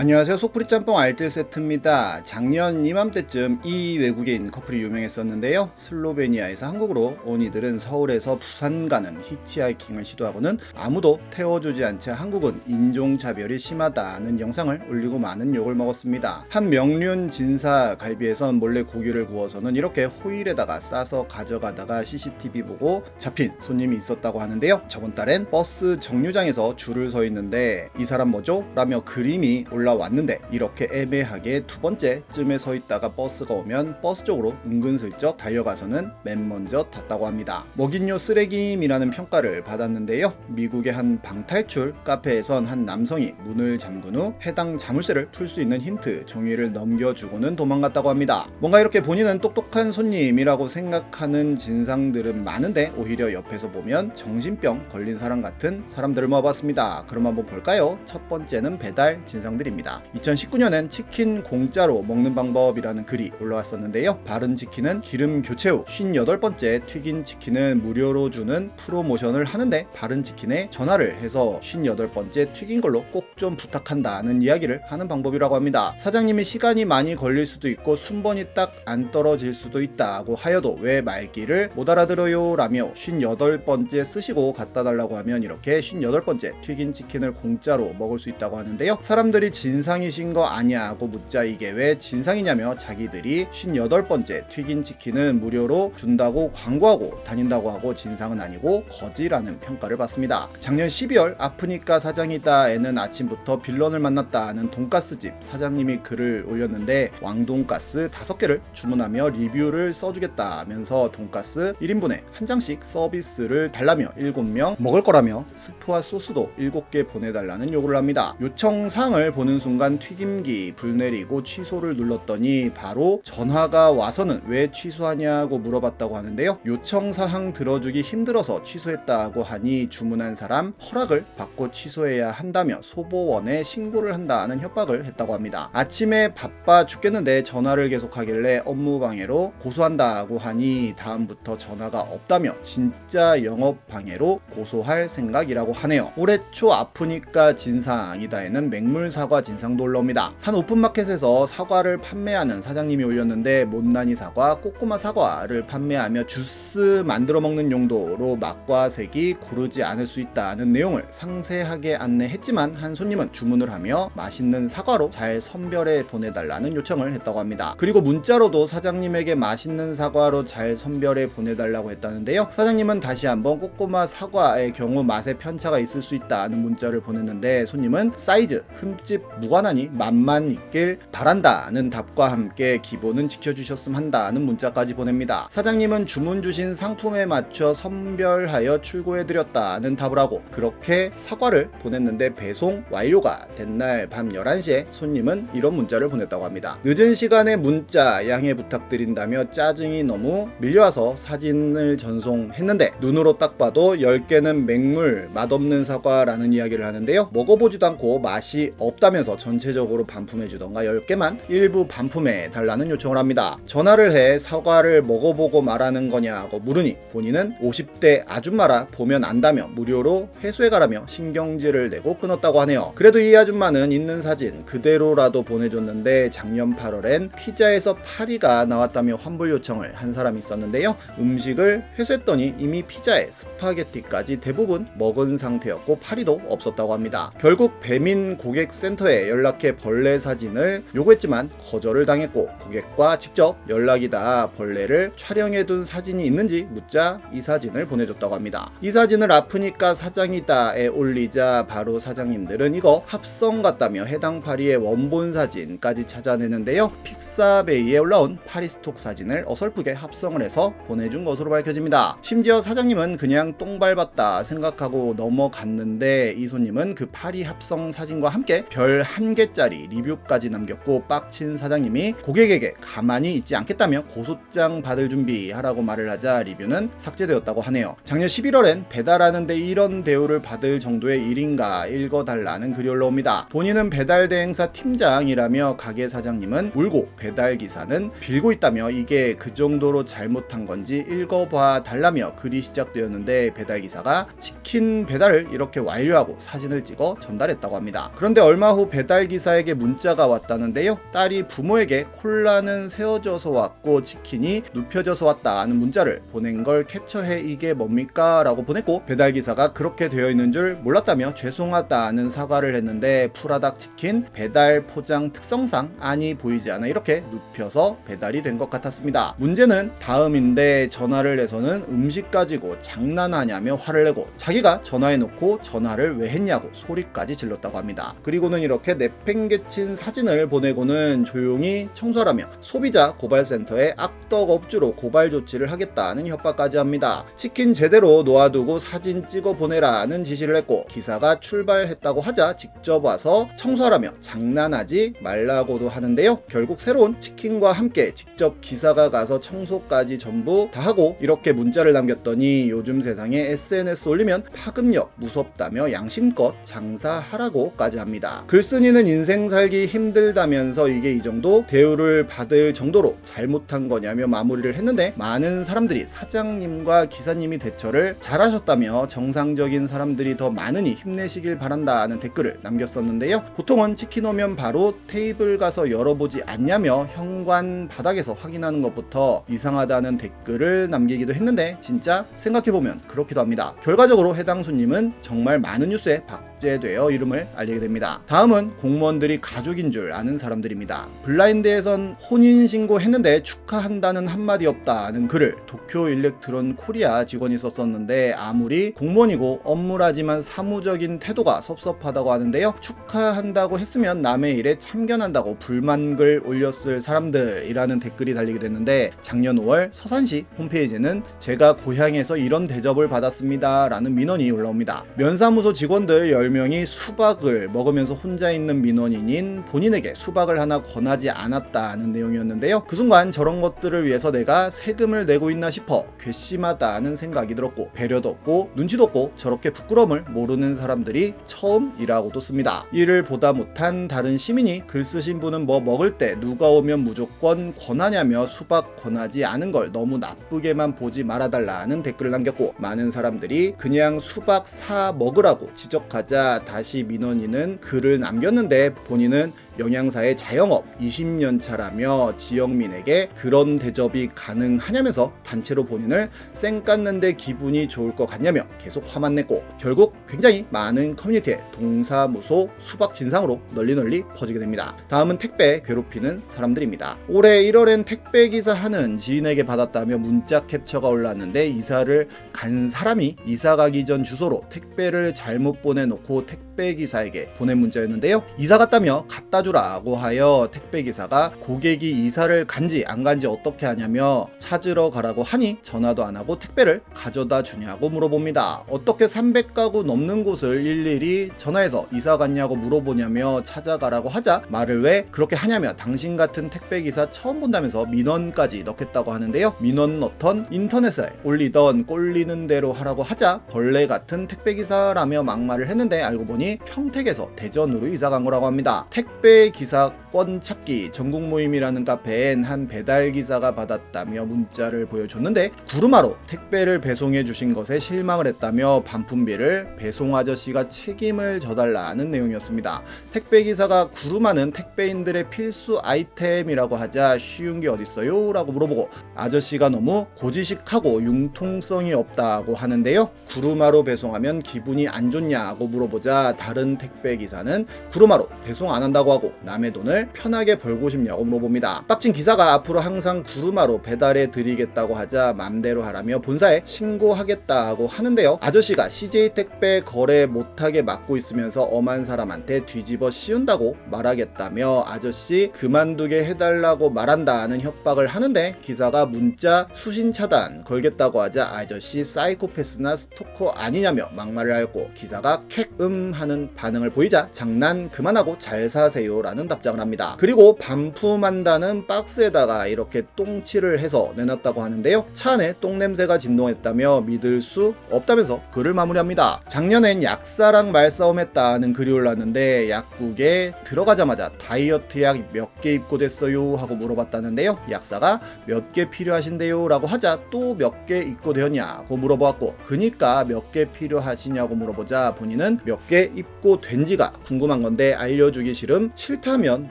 안녕하세요. 속풀이 짬뽕 알뜰 세트입니다. 작년 이맘때쯤 이 외국인 커플이 유명했었는데요. 슬로베니아에서 한국으로 온 이들은 서울에서 부산 가는 히치하이킹을 시도하고는 아무도 태워주지 않자 한국은 인종차별이 심하다는 영상을 올리고 많은 욕을 먹었습니다. 한 명륜 진사 갈비에선 몰래 고기를 구워서는 이렇게 호일에다가 싸서 가져가다가 CCTV 보고 잡힌 손님이 있었다고 하는데요. 저번 달엔 버스 정류장에서 줄을 서 있는데 이 사람 뭐죠? 라며 그림이 올라 왔는데 이렇게 애매하게 두 번째쯤에 서 있다가 버스가 오면 버스 쪽으로 은근슬쩍 달려가서는 맨 먼저 탔다고 합니다. 먹인요 쓰레기임이라는 평가를 받았는데요. 미국의 한 방탈출 카페에선 한 남성이 문을 잠근 후 해당 자물쇠를 풀 수 있는 힌트 종이를 넘겨주고는 도망갔다고 합니다. 뭔가 이렇게 본인은 똑똑한 손님이라고 생각하는 진상들은 많은데 오히려 옆에서 보면 정신병 걸린 사람 같은 사람들을 모아봤습니다. 그럼 한번 볼까요? 첫 번째는 배달 진상들입니다. 2019년엔 치킨 공짜로 먹는 방법이라는 글이 올라왔었는데요. 바른 치킨은 기름 교체 후 58번째 튀긴 치킨은 무료로 주는 프로모션을 하는데 바른 치킨에 전화를 해서 58번째 튀긴 걸로 꼭 좀 부탁한다는 이야기를 하는 방법이라고 합니다. 사장님이 시간이 많이 걸릴 수도 있고 순번이 딱 안 떨어질 수도 있다고 하여도 왜 말귀를 못 알아들어요 라며 58번째 쓰시고 갖다 달라고 하면 이렇게 58번째 튀긴 치킨을 공짜로 먹을 수 있다고 하는데요. 사람들이 진상이신 거 아니냐고 묻자 이게 왜 진상이냐며 자기들이 58번째 튀긴 치킨은 무료로 준다고 광고하고 다닌다고 하고 진상은 아니고 거지라는 평가를 받습니다. 작년 12월 아프니까 사장이다 에는 아침부터 빌런을 만났다는 돈가스집 사장님이 글을 올렸는데 왕돈가스 5개를 주문하며 리뷰를 써주겠다면서 돈가스 1인분에 한 장씩 서비스를 달라며 7명 먹을 거라며 스프와 소스도 7개 보내달라는 요구를 합니다. 요청 사항을 보는 순간 튀김기 불 내리고 취소를 눌렀더니 바로 전화가 와서는 왜 취소하냐고 물어봤다고 하는데요. 요청 사항 들어주기 힘들어서 취소했다고 하니 주문한 사람 허락을 받고 취소해야 한다며 소보원에 신고를 한다는 협박을 했다고 합니다. 아침에 바빠 죽겠는데 전화를 계속하길래 업무 방해로 고소한다고 하니 다음부터 전화가 없다며 진짜 영업 방해로 고소할 생각이라고 하네요. 올해 초 아프니까 진상이다에는 맹물 사과 진상도 올라옵니다. 한 오픈마켓에서 사과를 판매하는 사장님이 올렸는데 못난이 사과, 꼬꼬마 사과를 판매하며 주스 만들어 먹는 용도로 맛과 색이 고르지 않을 수 있다는 내용을 상세하게 안내했지만 한 손님은 주문을 하며 맛있는 사과로 잘 선별해 보내달라는 요청을 했다고 합니다. 그리고 문자로도 사장님에게 맛있는 사과로 잘 선별해 보내달라고 했다는데요. 사장님은 다시 한번 꼬꼬마 사과의 경우 맛에 편차가 있을 수 있다는 문자를 보냈는데 손님은 사이즈, 흠집 무관하니 맛만 있길 바란다는 답과 함께 기본은 지켜주셨음 한다는 문자까지 보냅니다. 사장님은 주문 주신 상품에 맞춰 선별하여 출고해드렸다는 답을 하고 그렇게 사과를 보냈는데 배송 완료가 된 날 밤 11시에 손님은 이런 문자를 보냈다고 합니다. 늦은 시간에 문자 양해 부탁드린다며 짜증이 너무 밀려와서 사진을 전송했는데 눈으로 딱 봐도 10개는 맹물 맛없는 사과라는 이야기를 하는데요. 먹어보지도 않고 맛이 없다 면서 전체적으로 반품해 주던가 10개만 일부 반품해 달라는 요청을 합니다. 전화를 해 사과를 먹어보고 말하는 거냐고 물으니 본인은 50대 아줌마라 보면 안다며 무료로 회수해 가라며 신경질을 내고 끊었다고 하네요. 그래도 이 아줌마는 있는 사진 그대로라도 보내줬는데 작년 8월엔 피자에서 파리가 나왔다며 환불 요청을 한 사람이 있었는데요. 음식을 회수했더니 이미 피자에 스파게티까지 대부분 먹은 상태였고 파리도 없었다고 합니다. 결국 배민 고객센터에 연락해 벌레 사진을 요구했지만 거절을 당했고 고객과 직접 연락이 닿아 벌레를 촬영해 둔 사진이 있는지 묻자 이 사진을 보내줬다고 합니다. 이 사진을 아프니까 사장이다에 올리자 바로 사장님들은 이거 합성 같다며 해당 파리의 원본 사진까지 찾아내는데요. 픽사베이에 올라온 파리 스톡 사진을 어설프게 합성을 해서 보내준 것으로 밝혀집니다. 심지어 사장님은 그냥 똥 밟았다 생각하고 넘어갔는데 이 손님은 그 파리 합성 사진과 함께 별한 개짜리 리뷰까지 남겼고 빡친 사장님이 고객에게 가만히 있지 않겠다며 고소장 받을 준비하라고 말을 하자 리뷰는 삭제되었다고 하네요. 작년 11월엔 배달하는데 이런 대우를 받을 정도의 일인가 읽어달라는 글이 올라옵니다. 본인은 배달 대행사 팀장이라며 가게 사장님은 울고 배달 기사는 빌고 있다며 이게 그 정도로 잘못한 건지 읽어봐 달라며 글이 시작되었는데 배달 기사가 치킨 배달을 이렇게 완료하고 사진을 찍어 전달했다고 합니다. 그런데 얼마 후또 배달 기사에게 문자가 왔다는데요. 딸이 부모에게 콜라는 세워져서 왔고 치킨이 눕혀져서 왔다는 문자를 보낸 걸 캡처해 이게 뭡니까? 라고 보냈고 배달 기사가 그렇게 되어 있는 줄 몰랐다며 죄송하다는 사과를 했는데 프라닭 치킨 배달 포장 특성상 안이 보이지 않아 이렇게 눕혀서 배달이 된 것 같았습니다. 문제는 다음인데 전화를 해서는 음식 가지고 장난하냐며 화를 내고 자기가 전화해 놓고 전화를 왜 했냐고 소리까지 질렀다고 합니다. 그리고는 이렇게 내팽개친 사진을 보내고는 조용히 청소하라며 소비자 고발센터에 악덕 업주로 고발 조치를 하겠다는 협박까지 합니다. 치킨 제대로 놓아두고 사진 찍어 보내라는 지시를 했고 기사가 출발했다고 하자 직접 와서 청소하라며 장난하지 말라고도 하는데요. 결국 새로운 치킨과 함께 직접 기사가 가서 청소까지 전부 다 하고 이렇게 문자를 남겼더니 요즘 세상에 SNS 올리면 파급력 무섭다며 양심껏 장사하라고까지 합니다. 글쓴이는 인생 살기 힘들다면서 이게 이 정도 대우를 받을 정도로 잘못한 거냐며 마무리를 했는데 많은 사람들이 사장님과 기사님이 대처를 잘하셨다며 정상적인 사람들이 더 많으니 힘내시길 바란다는 댓글을 남겼었는데요. 보통은 치킨 오면 바로 테이블 가서 열어보지 않냐며 현관 바닥에서 확인하는 것부터 이상하다는 댓글을 남기기도 했는데 진짜 생각해보면 그렇기도 합니다. 결과적으로 해당 손님은 정말 많은 뉴스에 박 제되어 이름을 알리게 됩니다. 다음은 공무원들이 가족인 줄 아는 사람들입니다. 블라인드에선 혼인신고 했는데 축하한다는 한마디 없다는 글을 도쿄 일렉트론 코리아 직원이 썼었는데 아무리 공무원이고 업무라지만 사무적인 태도가 섭섭하다고 하는데요. 축하한다고 했으면 남의 일에 참견한다고 불만글 올렸을 사람들이라는 댓글이 달리게 됐는데 작년 5월 서산시 홈페이지에는 제가 고향에서 이런 대접을 받았습니다 라는 민원이 올라옵니다. 면사무소 직원들 10명이 수박을 먹으면서 혼자 있는 민원인인 본인에게 수박을 하나 권하지 않았다는 내용이었는데요. 그 순간 저런 것들을 위해서 내가 세금을 내고 있나 싶어 괘씸하다는 생각이 들었고 배려도 없고 눈치도 없고 저렇게 부끄러움을 모르는 사람들이 처음이라고도 씁니다. 이를 보다 못한 다른 시민이 글 쓰신 분은 뭐 먹을 때 누가 오면 무조건 권하냐며 수박 권하지 않은 걸 너무 나쁘게만 보지 말아달라는 댓글을 남겼고 많은 사람들이 그냥 수박 사 먹으라고 지적하자 다시 민원인은 글을 남겼는데 본인은 영양사의 자영업 20년 차라며 지역민에게 그런 대접이 가능하냐면서 단체로 본인을 쌩 깠는데 기분이 좋을 것 같냐며 계속 화만 냈고 결국 굉장히 많은 커뮤니티에 동사무소 수박 진상으로 널리 널리 퍼지게 됩니다. 다음은 택배 괴롭히는 사람들입니다. 올해 1월엔 택배 기사 하는 지인에게 받았다며 문자 캡처가 올랐는데 이사를 간 사람이 이사 가기 전 주소로 택배를 잘못 보내놓고 택배 기사에게 보낸 문자였는데요. 이사 갔다며 갖다 주라고 하여 택배 기사가 고객이 이사를 간지 안 간지 어떻게 하냐며 찾으러 가라고 하니 전화도 안 하고 택배를 가져다 주냐고 물어봅니다. 어떻게 300가구 넘는 곳을 일일이 전화해서 이사 갔냐고 물어보냐며 찾아가라고 하자 말을 왜 그렇게 하냐며 당신 같은 택배 기사 처음 본다면서 민원까지 넣겠다고 하는데요. 민원 넣던 인터넷에 올리던 꼴리는 대로 하라고 하자 벌레 같은 택배 기사라며 막말을 했는데 알고 보니 평택에서 대전으로 이사 간 거라고 합니다. 택배 기사권 찾기 전국 모임이라는 카페엔 한 배달 기사가 받았다며 문자를 보여줬는데 구루마로 택배를 배송해 주신 것에 실망을 했다며 반품비를 배송 아저씨가 책임을 져달라는 내용이었습니다. 택배 기사가 구루마는 택배인들의 필수 아이템이라고 하자 쉬운 게 어딨어요? 라고 물어보고 아저씨가 너무 고지식하고 융통성이 없다고 하는데요. 구루마로 배송하면 기분이 안 좋냐고 물어보자 다른 택배 기사는 구루마로 배송 안 한다고 하고 남의 돈을 편하게 벌고 싶냐고 물어봅니다. 빡친 기사가 앞으로 항상 구루마로 배달해 드리겠다고 하자 맘대로 하라며 본사에 신고하겠다고 하는데요. 아저씨가 CJ 택배 거래 못하게 막고 있으면서 엄한 사람한테 뒤집어 씌운다고 말하겠다며 아저씨 그만두게 해달라고 말한다는 협박을 하는데 기사가 문자 수신 차단 걸겠다고 하자 아저씨 사이코패스나 스토커 아니냐며 막말을 하였고 기사가 캑음 하는 반응을 보이자 장난 그만하고 잘 사세요 라는 답장을 합니다. 그리고 반품한다는 박스에다가 이렇게 똥칠을 해서 내놨다고 하는데요. 차 안에 똥 냄새가 진동했다며 믿을 수 없다면서 글을 마무리합니다. 작년엔 약사랑 말싸움했다는 글이 올랐는데 약국에 들어가자마자 다이어트 약 몇 개 입고됐어요 하고 물어봤다는데요. 약사가 몇 개 필요하신데요 라고 하자 또 몇 개 입고되었냐고 물어보았고 그니까 몇 개 필요하시냐고 물어보자 본인은 몇개 게 입고 된 지가 궁금한 건데 알려주기 싫음 싫다면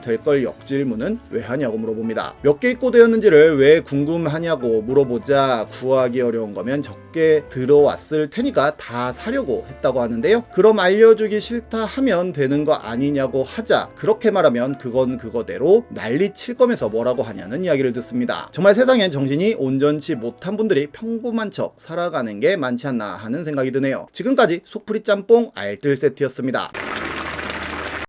될 걸 역질문은 왜 하냐고 물어봅니다. 몇 개 입고 되었는지를 왜 궁금하냐고 물어보자 구하기 어려운 거면 적 게 들어왔을 테니까 다 사려고 했다고 하는데요. 그럼 알려주기 싫다 하면 되는 거 아니냐고 하자 그렇게 말하면 그건 그거대로 난리 칠 거면서 뭐라고 하냐는 이야기를 듣습니다. 정말 세상엔 정신이 온전치 못한 분들이 평범한 척 살아가는 게 많지 않나 하는 생각이 드네요. 지금까지 속풀이 짬뽕 알뜰 세트였습니다.